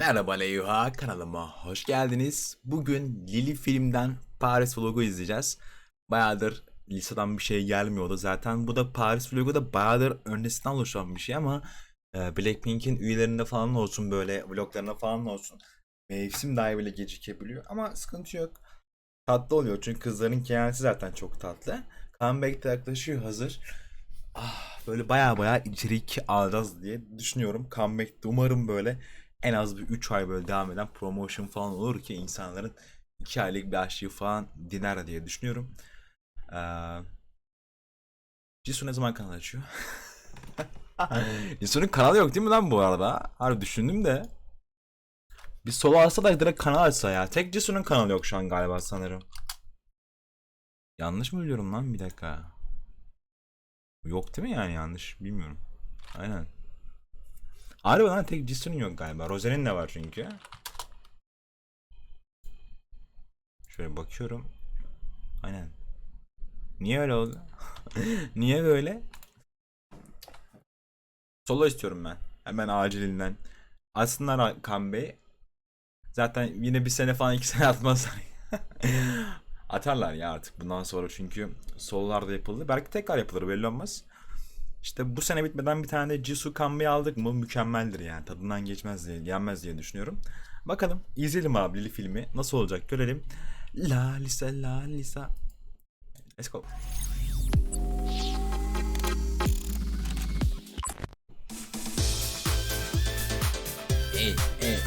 Merhaba Leyha kanalıma hoş geldiniz. Bugün Lily filmden Paris vlogu izleyeceğiz. Bayağıdır liseden bir şey gelmiyordu zaten. Bu da Paris vlogu da bayağıdır öncesinden oluşan bir şey ama e, Blackpink'in üyelerinde falan olsun böyle vloglarında falan olsun. Mevsim dahi bile gecikebiliyor ama sıkıntı yok. Tatlı oluyor çünkü kızların kendisi zaten çok tatlı. Comeback de yaklaşıyor hazır. Ah, böyle baya baya içerik alacağız diye düşünüyorum. Comeback'te umarım böyle en az bir 3 ay böyle devam eden promotion falan olur ki insanların 2 aylık bir aşıyı falan diner diye düşünüyorum. Ee, Jisoo ne zaman kanal açıyor? Jisoo'nun kanalı yok değil mi lan bu arada? Harbi düşündüm de. Bir solo alsa da direkt kanal açsa ya. Tek Jisoo'nun kanalı yok şu an galiba sanırım. Yanlış mı biliyorum lan bir dakika. Yok değil mi yani yanlış bilmiyorum. Aynen. Harbi lan tek Jisoo'nun yok galiba. Rose'nin de var çünkü. Şöyle bakıyorum. Aynen. Niye öyle oldu? Niye böyle? Solo istiyorum ben. Hemen acilinden. Aslında Kan Bey zaten yine bir sene falan iki sene atmazlar. Atarlar ya artık bundan sonra çünkü sololar da yapıldı. Belki tekrar yapılır belli olmaz. İşte bu sene bitmeden bir tane de Jisoo Kanbei aldık mı mükemmeldir yani. Tadından geçmez diye, yenmez diye düşünüyorum. Bakalım izleyelim abi Lili filmi. Nasıl olacak görelim. La Lisa La Lisa. Let's go. Ey, ey.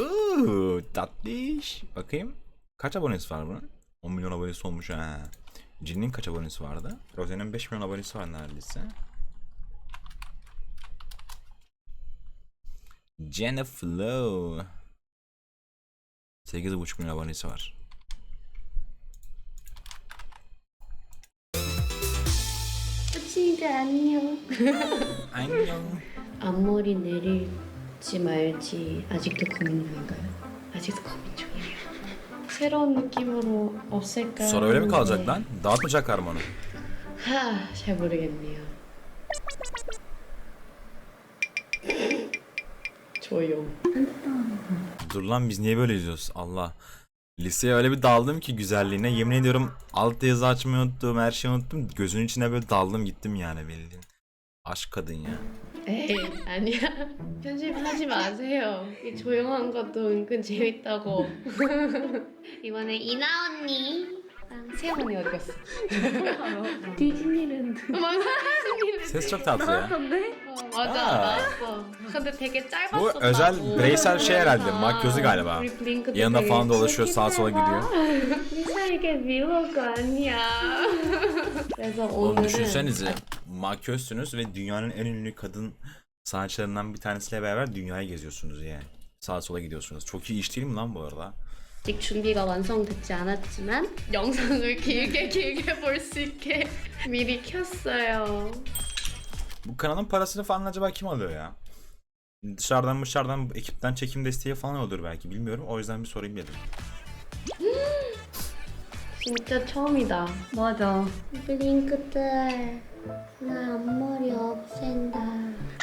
Uuu tatlış. Bakayım. Kaç abonesi var bunun? 10 milyon abonesi olmuş ha. Jin'in kaç abonesi vardı? Rose'nin 5 milyon abonesi var neredeyse. Jenna Flow. 8,5 milyon abonesi var. 친구가 안녕. Annyeong. 앞머리 내릴지 말지 아직도 고민 중인가요? 아직도 고민 중이에요. 새로운 느낌으로 없앨까? Sonra öyle mi kalacak 하는데 lan? Dağıtmayacaklar mı onu? 하, 잘 모르겠네요. 조용. Dur lan biz niye böyle izliyoruz? Allah. Liseye öyle bir daldım ki güzelliğine. Yemin ediyorum alt yazı açmayı unuttum. Her şeyi unuttum. Gözünün içine böyle daldım gittim yani bildiğin. Aşk kadın ya. 에이, 아니야. 편집하지 마세요. 이 조용한 것도 은근 재밌다고. 이번에 이나 언니랑 세영 언니 어디 갔어? 디즈니랜드. 맞아, 디즈니랜드. Ses çok tatlı ya. 어, 맞아, 아. 나왔어. 근데 되게 짧았어. Bu özel bireysel şey herhalde. Makyözü galiba. 우리 블링크 Yanında falan dolaşıyor sağa sola gidiyor. 리사 이게 미워가 아니야. 그래서 Oğlum 오늘은 düşünsenize. Makyözsünüz ve dünyanın en ünlü kadın sanatçılarından bir tanesiyle beraber dünyayı geziyorsunuz yani. Sağa sola gidiyorsunuz. Çok iyi iş değil mi lan bu arada? 아직 준비가 완성되지 않았지만 영상을 길게 길게 볼 수 있게 미리 켰어요. Bu kanalın parasını falan acaba kim alıyor ya? Dışarıdan dışarıdan ekipten çekim desteği falan olur belki bilmiyorum. O yüzden bir sorayım dedim. 진짜 처음이다. 맞아. 블링크들 나 앞머리 없앤다.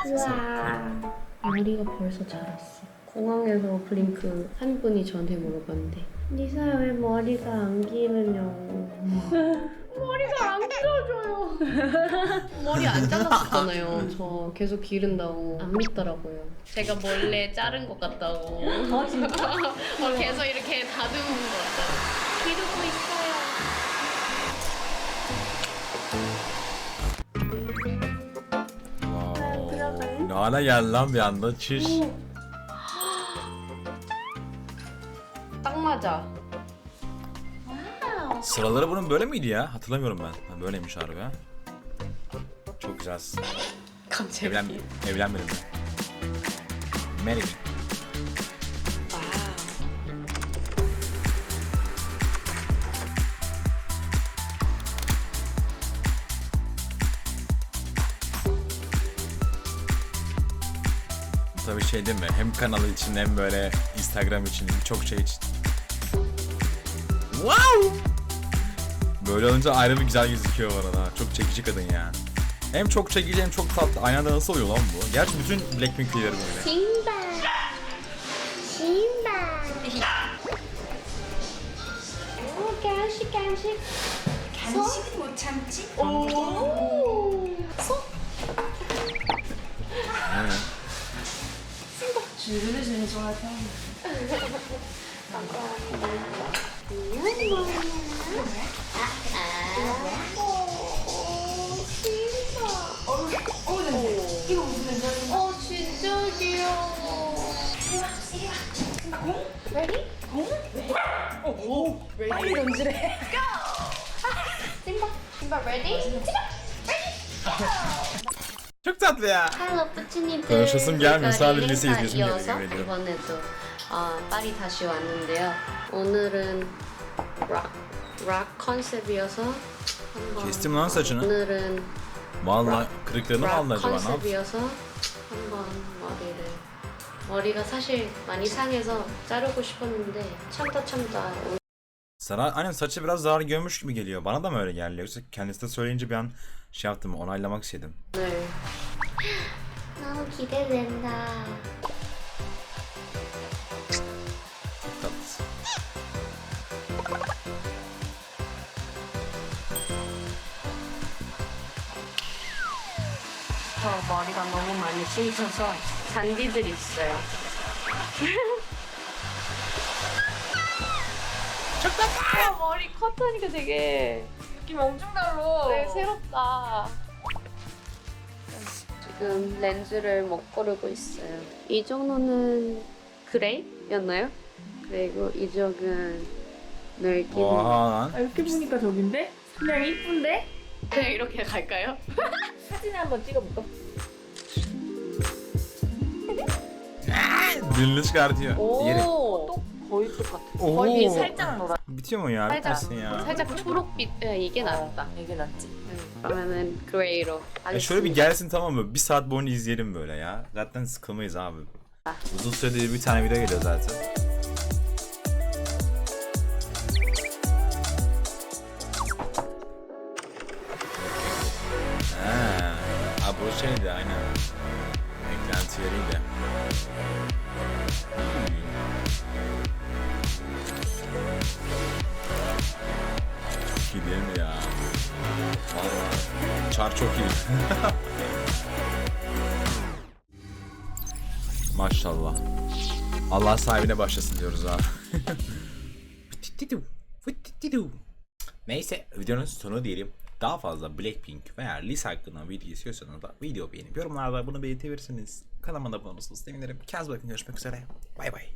우와. 머리가 벌써 자랐어. 공항에서 블링크 한 분이 저한테 물어봤는데 리사 왜 머리가 안 기르냐고. 머리가 안 길어져요. 머리 안 잘랐었잖아요. 저 계속 기른다고 안 믿더라고요. 제가 몰래 자른 것 같다고. 아 진짜? 어, 계속 이렇게 다듬은 것 같아요. 기르고 있어 Ana gel lan bir anda çiş. Takmaca. Sıraları bunun böyle miydi ya? Hatırlamıyorum ben. Ha, böyleymiş harbi ha. Çok güzelsin. Kan Evlen, evlenmedim. Merry. şey değil mi? Hem kanalı için hem böyle Instagram için birçok şey için. Wow! Böyle olunca ayrı bir güzel gözüküyor bu arada. Çok çekici kadın ya. Hem çok çekici hem çok tatlı. Aynı anda nasıl oluyor lan bu? Gerçi bütün Blackpink üyeleri böyle. 신발. 신발. 오, 간식, 간식. 간식은 못 참지. 오. 소. 준수를 제일 좋아할 사람이에요. 감사합니다. 이건 뭐야? 어 진짜 귀여워. 공? 레디? 공? 오, 오, 빨리 던지래. 고! 신발, 신발 치님들. Konuşasım gelmiyor. Sadece lise izleyesim geliyor, 이어서 yemin ediyorum. 이번에도 어, 파리 다시 왔는데요. 오늘은 락, 락 컨셉이어서 한번 Kestim lan saçını. 오늘은 Vallahi kırıklarını mı 락 aldı acaba ne yaptı? 컨셉이어서 한번 머리를 머리가 사실 많이 상해서 자르고 싶었는데 참다 참다 Sana aynen saçı biraz zarar görmüş gibi geliyor. Bana da mı öyle geldi? Yoksa kendisi de söyleyince bir an şey yaptım onaylamak istedim. 오늘 너무 기대된다. Tatlısın. 저 머리가 너무 많이 씻어서 잔디들이 있어요. 좋다. 머리 컷하니까 되게 느낌 엄청 달라. 네, 새롭다. 지금 렌즈를 못 고르고 있어요. 이 정도는 그레이였나요? 그리고 이쪽은 Oha lan. 아, 이렇게 보니까 저긴데? 그냥 이쁜데? 그냥 이렇게 갈까요? 사진 한번 찍어볼까? Dilini çıkartıyor. Yeri. 또 거의 똑같아. 오. 거의 살짝 노라. Bitiyor mu ya? 살짝 Bitmesin ya. 살짝 초록빛 네, 이게 낫다. 이게 낫지. 그러면은 그레이로 Ya şöyle bir gelsin tamam mı? Bir saat boyunca izleyelim böyle ya. Zaten sıkılmayız abi. Uzun süredir bir tane video geliyor zaten. Ha, ha bu şeydi aynen. Eklenti Çar çok iyi. Maşallah. Allah sahibine başlasın diyoruz ha. Neyse videonun sonu diyelim. Daha fazla Blackpink veya Lisa hakkında video istiyorsanız da video beğenip yorumlarda bunu belirtebilirsiniz. Kanalıma da abone olursanız sevinirim. Kendinize bakın görüşmek üzere. Bay bay.